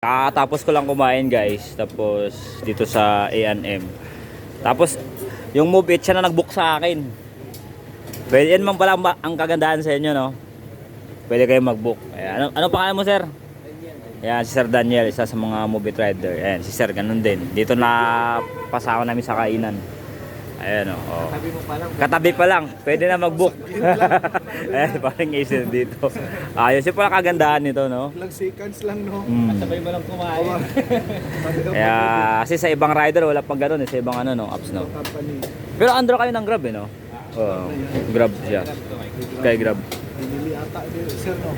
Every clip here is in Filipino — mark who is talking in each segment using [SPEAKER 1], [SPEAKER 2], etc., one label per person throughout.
[SPEAKER 1] Kakatapos ko lang kumain guys. Tapos dito sa A&M. Tapos yung move it siya na nag-book sa akin. Pwede yan man pala ang, kagandahan sa inyo no. Pwede kayo mag-book. Ayan. Ano, ano pangalan mo sir? Ayan, si Sir Daniel, isa sa mga movie rider. Ayan, si Sir, ganun din. Dito na pasama namin sa kainan. Ayan o. Oh.
[SPEAKER 2] Sabi mo pa lang,
[SPEAKER 1] Katabi pa lang, pwede na mag-book. Ayan, parang isip dito. Ayos, yung pala kagandahan nito, no?
[SPEAKER 2] ilang seconds lang, no?
[SPEAKER 1] Mm.
[SPEAKER 2] Sabay mo lang kumain.
[SPEAKER 1] Kaya, kasi sa ibang rider, wala pang ganun eh, sa ibang ano, no, apps, no? Pero under kayo ng Grab, eh, no? Oo, Grab siya. Kay Grab.
[SPEAKER 2] Pinili ata sir, no?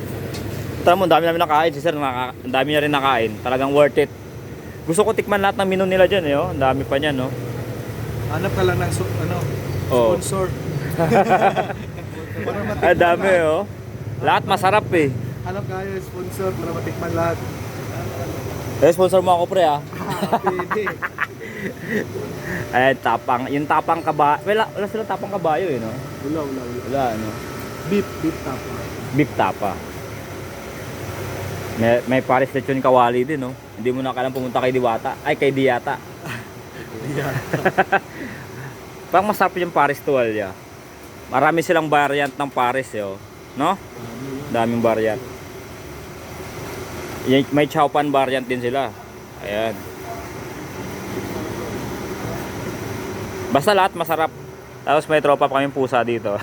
[SPEAKER 1] Tama mo, dami namin nakain. Si Sir, naka, ang dami niya rin nakain. Talagang worth it. Gusto ko tikman lahat ng menu nila dyan, eh, oh. Ang dami pa niyan, no?
[SPEAKER 2] Hanap ka lang ng, so, ano,
[SPEAKER 1] Oo.
[SPEAKER 2] sponsor. para matikman
[SPEAKER 1] Ang dami,
[SPEAKER 2] lahat.
[SPEAKER 1] oh. Lahat masarap, eh.
[SPEAKER 2] Hanap ka yung sponsor para matikman lahat.
[SPEAKER 1] Eh, sponsor mo ako, pre, ah.
[SPEAKER 2] Ah, pwede.
[SPEAKER 1] Ayan, tapang. Yung tapang kabayo. Wala, wala sila tapang kabayo, eh, no?
[SPEAKER 2] Wala, wala, wala.
[SPEAKER 1] Wala, ano?
[SPEAKER 2] Beef, beef tapa.
[SPEAKER 1] Beef tapa. May, may Paris lechon kawali din, no? Hindi mo na kailangan pumunta kay Diwata. Ay, kay Diata.
[SPEAKER 2] Yan.
[SPEAKER 1] Parang masarap yung Paris tuwalya. Marami silang variant ng Paris, yo. No? Daming variant. May chowpan variant din sila. Ayan. Basta lahat masarap. Tapos may tropa pa kaming pusa dito.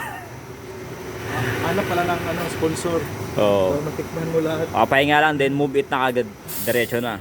[SPEAKER 2] Hanap pala ng ano, sponsor.
[SPEAKER 1] Oo.
[SPEAKER 2] Matikman mo lahat.
[SPEAKER 1] Oh. pahinga lang din, move it na agad. Diretso na.